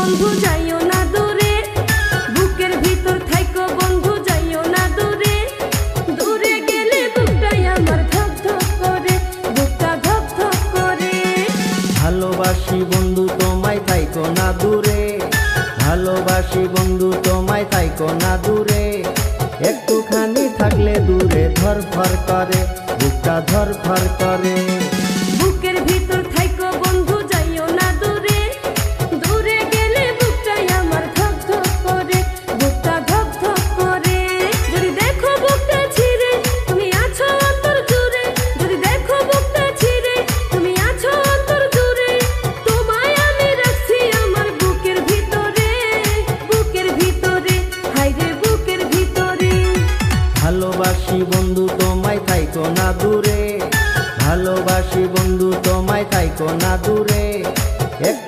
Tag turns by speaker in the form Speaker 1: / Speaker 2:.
Speaker 1: বন্ধু, যাইও না দূরে। বুকের ভিতর থাইকো বন্ধু, যাইও না দূরে। দূরে গেলে বুকটাই আমার ধক ধক করে, বুকটা ধক ধক করে।
Speaker 2: ভালোবাসি বন্ধু, তোমায় থাইকো না দূরে। ভালোবাসি বন্ধু, তোমায় থাইকো না দূরে। একটুখানি থাকলে দূরে ধরফর করে, বুকটা ধরফর করে। ভালোবাসি বন্ধু তোমায় থাইকো না দূরে। ভালোবাসি বন্ধু তোমায় থাইকো না দূরে। একটু